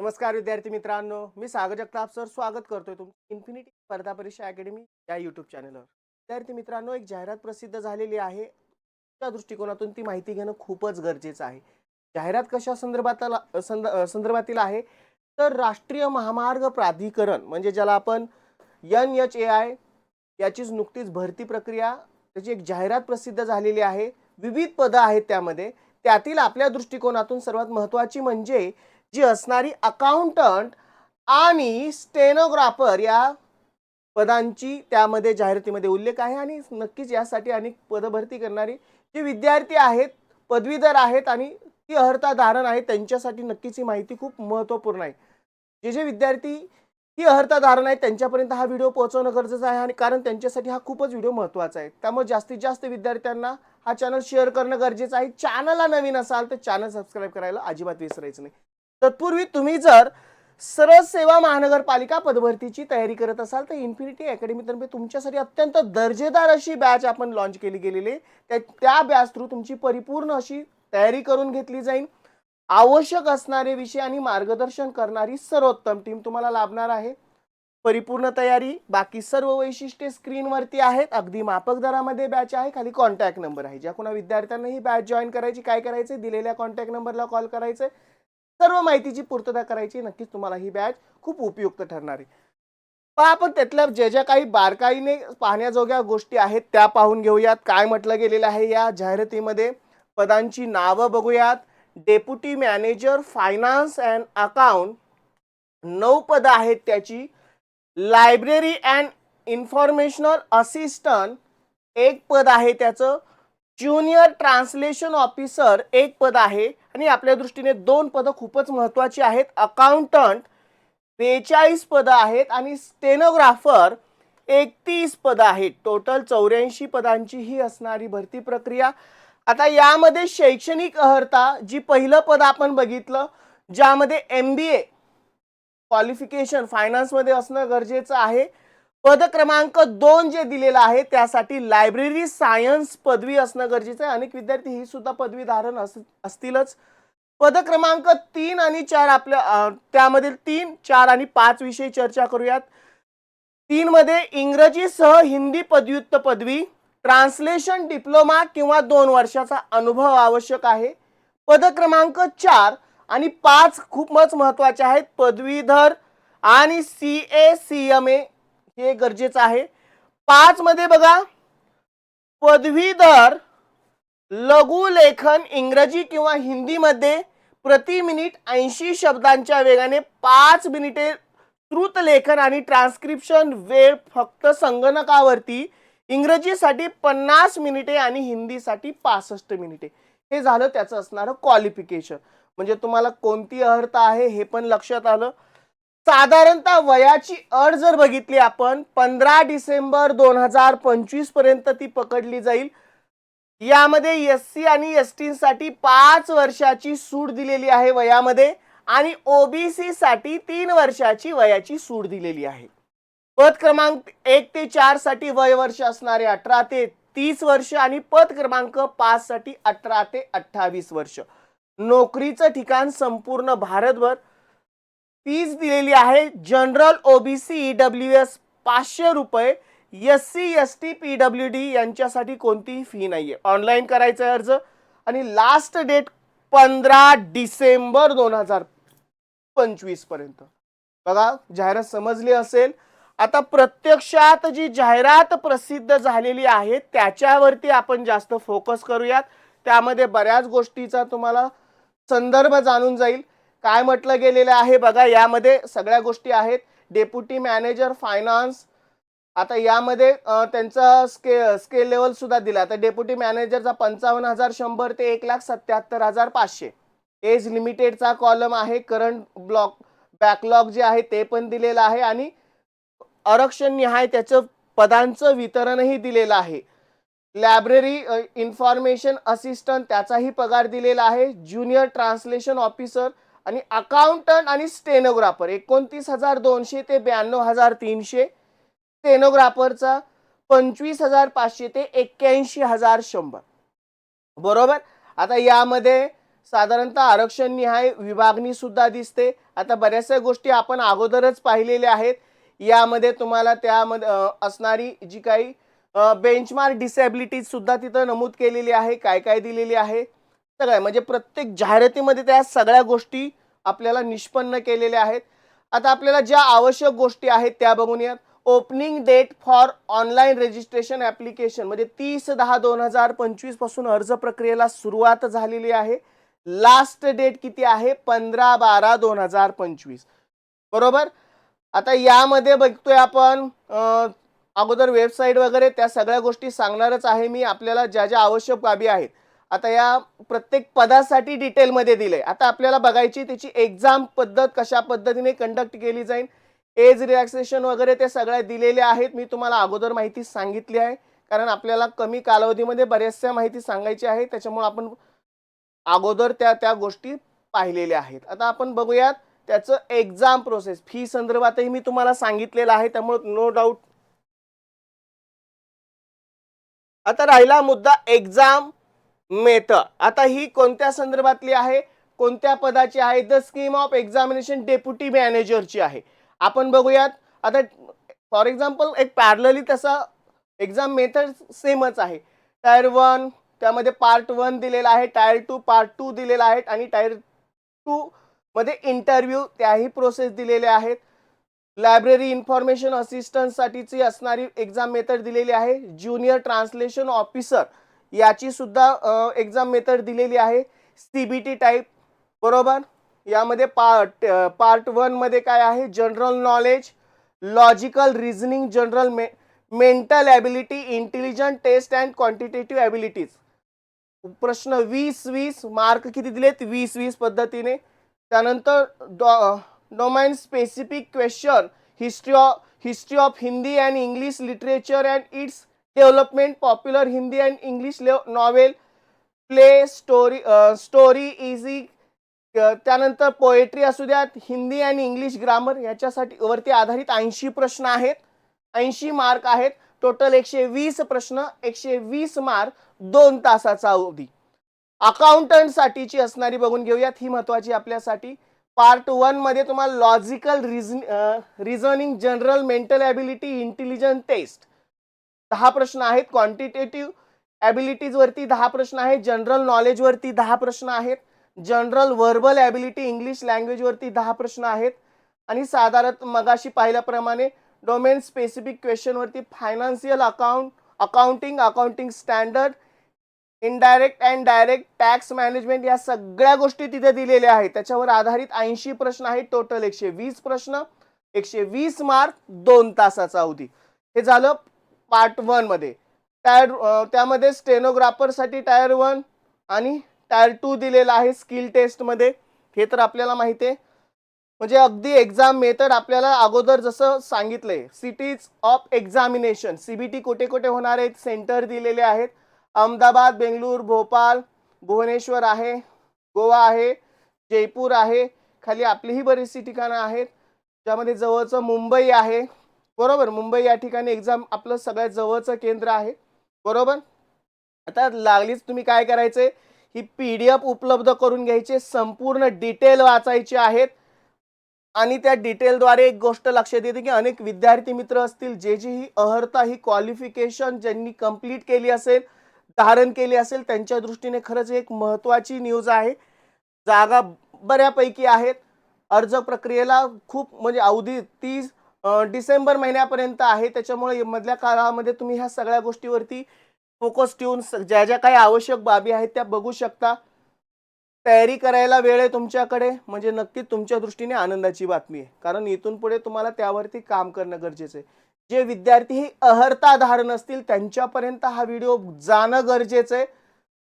नमस्कार विद्यार्थी मित्रांनो मी सागर जगताप सर स्वागत करतोय तुमचं इन्फिनिटी स्पर्धा परीक्षा अकॅडमी या यूट्यूब चॅनलवर विद्यार्थी मित्रांनो एक जाहिरात प्रसिद्ध झालेली आहे. त्या दृष्टिकोनातून ती माहिती घेणं खूपच गरजेचं आहे. जाहिरात कशा संदर्भातला संद संदर्भातील आहे? तर राष्ट्रीय महामार्ग प्राधिकरण म्हणजे ज्याला आपण एन एच ए आय याचीच नुकतीच भरती प्रक्रिया त्याची एक जाहिरात प्रसिद्ध झालेली आहे. विविध पदं आहेत त्यामध्ये. त्यातील आपल्या दृष्टिकोनातून सर्वात महत्त्वाची म्हणजे जी असणारी अकाउंटंट आणि स्टेनोग्राफर या पदांची त्यामध्ये जाहिरातीमध्ये उल्लेख आहे आणि नक्कीच यासाठी अनेक पदभरती करणारी जे विद्यार्थी आहेत पदवीधर आहेत आणि ती अर्हता धारण आहेत त्यांच्यासाठी नक्कीच ही माहिती खूप महत्त्वपूर्ण आहे. जे जे विद्यार्थी ही अर्हता धारण आहेत त्यांच्यापर्यंत हा व्हिडिओ पोहोचवणं गरजेचं आहे आणि कारण त्यांच्यासाठी हा खूपच व्हिडिओ महत्त्वाचा आहे. त्यामुळे जास्तीत जास्त विद्यार्थ्यांना हा चॅनल शेअर करणं गरजेचं आहे. चॅनलला नवीन असाल तर चॅनल सबस्क्राईब करायला अजिबात विसरायचं नाही. तत्पूर्वी तुम्ही जर सरळ सेवा महानगरपालिका पदभरतीची तयारी करत असाल तर इन्फिनिटी अकॅडमीतर्फे तुमच्यासाठी अत्यंत दर्जेदार अशी बॅच आपण लॉन्च केली गेलेली त्या त्या बॅच थ्रू तुमची परिपूर्ण अशी तयारी करून घेतली जाईल. आवश्यक असणारे विषय आणि मार्गदर्शन करणारी सर्वोत्तम टीम तुम्हाला लाभणार आहे. परिपूर्ण तयारी बाकी सर्व वैशिष्ट्ये स्क्रीनवरती आहेत. अगदी मापक दरामध्ये बॅच आहे. खाली कॉन्टॅक्ट नंबर आहे. ज्या कोणा विद्यार्थ्यांना ही बॅच जॉईन करायची काय करायचं दिलेल्या कॉन्टॅक्ट नंबरला कॉल करायचं सर्व माहितीची पूर्तता करायची नक्कीच तुम्हाला ही बॅच खूप उपयुक्त ठरणार आहे. पहा आपण त्यातल्या ज्या ज्या काही बारकाईने पाहण्याजोग्या गोष्टी आहेत त्या पाहून घेऊयात. काय म्हटलं गेलेलं आहे या जाहिरातीमध्ये? पदांची नावं बघूयात. Deputy manager finance and account नऊ पदं आहेत त्याची. लायब्ररी अँड इन्फॉर्मेशनल असिस्टंट एक पद आहे त्याचं. ज्युनियर ट्रान्सलेशन ऑफिसर एक पद आहे आणि आपल्या दृष्टीने दोन पदं खूपच महत्त्वाची आहेत. अकाउंटंट बेचाळीस पदं आहेत आणि स्टेनोग्राफर एकतीस पदं आहेत. टोटल चौऱ्याऐंशी पदांची ही असणारी भरती प्रक्रिया. आता यामध्ये शैक्षणिक अर्हता जी पहिलं पद आपण बघितलं ज्यामध्ये एम बी ए क्वालिफिकेशन फायनान्समध्ये असणं गरजेचं आहे. पद क्रमांक दोन जे दिलेलं आहे त्यासाठी लायब्ररी सायन्स पदवी असणं गरजेचं आहे. अनेक विद्यार्थी ही सुद्धा पदवी धारण अस असतीलच. पद क्रमांक तीन आणि चार आपल्या त्यामधील तीन चार आणि पाच विषयी चर्चा करूयात. तीन मध्ये इंग्रजीसह हिंदी पदव्युत्त पदवी ट्रान्सलेशन डिप्लोमा किंवा दोन वर्षाचा अनुभव आवश्यक आहे. पद क्रमांक चार आणि पाच खूपच महत्त्वाचे आहेत. पदवीधर आणि C A C M A हे गरजेचं आहे. पाच मध्ये बघा पदवीधर लघु लेखन इंग्रजी किंवा हिंदीमध्ये प्रति मिनिट ऐंशी शब्दांच्या वेगाने पाच मिनिटे श्रुत लेखन आणि ट्रान्स्क्रिप्शन वेळ फक्त संगणकावरती इंग्रजीसाठी पन्नास मिनिटे आणि हिंदीसाठी पासष्ट मिनिटे. हे झालं त्याचं असणारं क्वालिफिकेशन म्हणजे तुम्हाला कोणती अर्हता आहे हे पण लक्षात आलं. साधारणतः वयाची अट जर बघितली आपण पंधरा डिसेंबर दोन हजार पंचवीसपर्यंत ती पकडली जाईल. यामध्ये एस सी आणि एस टीसाठी पाच वर्षाची सूट दिलेली आहे वयामध्ये आणि ओबीसी साठी तीन वर्षाची वयाची सूट दिलेली आहे. पद क्रमांक एक ते चारसाठी वय वर्ष असणारे अठरा ते तीस वर्ष आणि पद क्रमांक पाच साठी अठरा ते अठ्ठावीस वर्ष. नोकरीचं ठिकाण संपूर्ण भारतभर. फीज दिलेली आहे. जनरल ओबीसी डब्ल्यू एस पाचशे रुपये. S C S T P W D यांच्यासाठी कोणतीही फी नाही आहे ऑनलाईन करायचं आहे अर्ज. आणि लास्ट डेट पंधरा डिसेंबर दोन हजार पंचवीसपर्यंत. बघा जाहिरात समजली असेल. आता प्रत्यक्षात जी जाहिरात प्रसिद्ध झालेली आहे त्याच्यावरती आपण जास्त फोकस करूयात. त्यामध्ये बऱ्याच गोष्टीचा तुम्हाला संदर्भ जाणून जाईल. काय म्हटलं गेलेलं आहे बघा यामध्ये सगळ्या गोष्टी आहेत. डेप्युटी मॅनेजर फायनान्स आता यामध्ये त्यांचं त्यांचा स्के स्केल लेवल सुद्धा दिला. तर डेप्युटी मॅनेजरचा पंचावन्न हजार शंभर ते एक लाख सत्याहत्तर हजार पाचशे. एज लिमिटेडचा कॉलम आहे. करंट ब्लॉक बॅकलॉग जे आहे ते पण दिलेलं आहे आणि आरक्षण निहाय त्याचं पदांचं वितरणही दिलेलं आहे. लायब्ररी इन्फॉर्मेशन असिस्टंट त्याचाही पगार दिलेला आहे. ज्युनियर ट्रान्सलेशन ऑफिसर आणि अकाउंटंट आणि स्टेनोग्राफर एकोणतीस हजार दोनशे ते ब्याण्णव हजार तीनशे. स्टेनोग्राफरचा पंचवीस हजार पाचशे ते एक्क्याऐंशी हजार शंभर. बरोबर? आता यामध्ये साधारणतः आरक्षण निहाय विभागणी सुद्धा दिसते. आता बऱ्याचशा गोष्टी आपण अगोदरच पाहिलेल्या आहेत. यामध्ये तुम्हाला त्यामध्ये असणारी जी काही बेंचमार्क डिसेबिलिटीज सुद्धा तिथं नमूद केलेली आहे काय काय दिलेली आहे. सगळ्या म्हणजे प्रत्येक जाहिरातीमध्ये त्या सगळ्या गोष्टी आपल्याला निष्पन्न केलेले आहेत. आता आपल्याला ज्या आवश्यक गोष्टी आहेत त्या बघून यात opening date for online registration application म्हणजे तीस दहा दोन हजार पंचवीसपासून अर्ज प्रक्रियेला सुरुवात झालेली आहे. लास्ट डेट किती आहे? पंधरा बारा दोन हजार पंचवीस. बरोबर? आता यामध्ये बघतोय आपण अगोदर वेबसाईट वगैरे त्या सगळ्या गोष्टी सांगणारच आहे मी. आपल्याला ज्या ज्या आवश्यक बाबी आहेत आता या प्रत्येक पदासाठी डिटेलमध्ये दिले आता आपल्याला बघायची त्याची एक्झाम पद्धत कशा पद्धतीने कंडक्ट केली जाईल एज रिलॅक्सेशन वगैरे ते सगळ्या दिलेल्या आहेत. मी तुम्हाला अगोदर माहिती सांगितली आहे. कारण आपल्याला कमी कालावधीमध्ये बऱ्याचशा माहिती सांगायची आहे. त्याच्यामुळे आपण अगोदर त्या त्या गोष्टी पाहिलेल्या आहेत. आता आपण बघूयात त्याचं एक्झाम प्रोसेस फी संदर्भातही मी तुम्हाला सांगितलेलं आहे. त्यामुळे नो डाऊट आता राहिला मुद्दा एक्झाम मेथड आता ही कोणत्या संदर्भातली आहे? कोणत्या पदाची आहे? The scheme of examination deputy मॅनेजरची आहे. आपण बघूयात. आता फॉर एक्झाम्पल एक पॅरलली तसा एक्झाम मेथड सेमच आहे. टायर वन त्यामध्ये पार्ट वन दिलेला आहे टायर टू पार्ट टू दिलेला आहे आणि टायर टू मध्ये इंटरव्ह्यू त्याही प्रोसेस दिलेल्या आहेत. लायब्ररी इन्फॉर्मेशन असिस्टंटसाठीची असणारी एक्झाम मेथड दिलेली आहे. ज्युनियर ट्रान्सलेशन ऑफिसर याची सुद्धा एक्झाम मेथड दिलेली आहे. सी बी टी टाईप बरोबर? यामध्ये पार्ट पार्ट वनमध्ये काय आहे? General knowledge logical reasoning general may mental ability intelligent test and quantitative abilities प्रश्न वीस वीस मार्क किती दिलेत? वीस वीस पद्धतीने. त्यानंतर डॉ domain specific question history of history of Hindi and English literature and its development popular Hindi and English novel play story story easy त्यानंतर पोएट्री असू द्यात हिंदी आणि इंग्लिश ग्रामर याच्यासाठी वरती आधारित ऐंशी प्रश्न आहेत. ऐंशी मार्क आहेत. टोटल एकशे वीस प्रश्न एकशे वीस मार्क दोन तासाचा अवधी. अकाउंटंटसाठीची असणारी बघून घेऊयात ही महत्वाची आपल्यासाठी. पार्ट वनमध्ये तुम्हाला logical reason reasoning general mental ability intelligent test. दहा प्रश्न आहेत. क्वांटिटेटिव्ह ॲबिलिटीज वरती दहा प्रश्न आहेत. जनरल नॉलेज वरती दहा प्रश्न आहेत. General verbal ability English language वरती दहा प्रश्न आहेत. आणि साधारण मगाशी पाहिल्याप्रमाणे domain specific क्वेश्चनवरती financial account accounting accounting standard indirect and direct tax management या सगळ्या गोष्टी तिथे दिलेल्या आहेत. त्याच्यावर आधारित ऐंशी प्रश्न आहेत. टोटल एकशे वीस प्रश्न एकशे वीस मार्क दोन तासाचा अवधी. हे झालं. पार्ट वनमध्ये टायर त्यामध्ये स्टेनोग्राफरसाठी टायर वन आणि टायर टू दिलेला आहे स्किल टेस्टमध्ये हे तर आपल्याला माहिती आहे. म्हणजे अगदी एक्झाम मेथड आपल्याला अगोदर जसं सांगितलंय cities of examination C B T कुठे कुठे होणार आहेत सेंटर दिलेले आहेत. अहमदाबाद बेंगळूर भोपाल भुवनेश्वर आहे गोवा आहे जयपूर आहे. खाली आपलीही बरीचशी ठिकाणं आहेत. ज्यामध्ये जवळचं मुंबई आहे. बरोबर मुंबई या ठिकाणी एक्झाम आपलं सगळ्यात जवळचं केंद्र आहे. बरोबर? आता लागलीच तुम्ही काय करायचंय ही पी डी एफ उपलब्ध करून घ्यायची संपूर्ण डिटेल वाचायचे आहेत. आणि त्या डिटेलद्वारे एक गोष्ट लक्षात येते की अनेक विद्यार्थी मित्र असतील जे जी ही अहर्ता ही क्वालिफिकेशन ज्यांनी कंप्लीट केली असेल धारण केली असेल त्यांच्या दृष्टीने खरंच एक महत्त्वाची न्यूज आहे. जागा बऱ्यापैकी आहेत. अर्ज प्रक्रियेला खूप म्हणजे अवधी तीस डिसेंबर महिन्यापर्यंत आहे. त्याच्यामुळे मधल्या काळामध्ये तुम्ही ह्या सगळ्या गोष्टीवरती फोकस ठेवून ज्या ज्या काही आवश्यक बाबी आहेत त्या बघू शकता. तयारी करायला वेळ आहे तुमच्याकडे. म्हणजे नक्की तुमच्या दृष्टीने आनंदाची बातमी आहे. कारण इथून पुढे तुम्हाला त्यावरती काम करणं गरजेचं आहे. जे विद्यार्थी हे अहर्ता धारण असतील त्यांच्यापर्यंत हा व्हिडिओ जाणं गरजेचं आहे.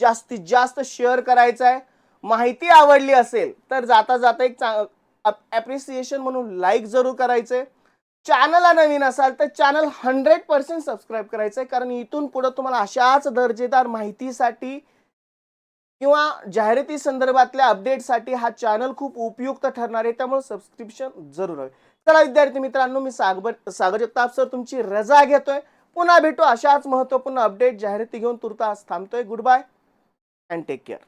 जास्तीत जास्त शेअर करायचा आहे. माहिती आवडली असेल तर जाता जाता एक ॲप्रिसिएशन म्हणून लाईक जरूर करायचं आहे चॅनलला नवीन असाल तर चॅनल हंड्रेड पर्सेंट सबस्क्राईब करायचं आहे कारण इथून पुढं तुम्हाला अशाच दर्जेदार माहितीसाठी किंवा जाहिराती संदर्भातल्या अपडेटसाठी हा चॅनल खूप उपयुक्त ठरणार आहे. त्यामुळे सबस्क्रिप्शन जरूर हवे. चला विद्यार्थी मित्रांनो मी सागर सागर जगताप सर तुमची रजा घेतोय. पुन्हा भेटू अशाच महत्त्वपूर्ण अपडेट जाहिराती घेऊन तुर्तास थांबतोय. Good bye and take care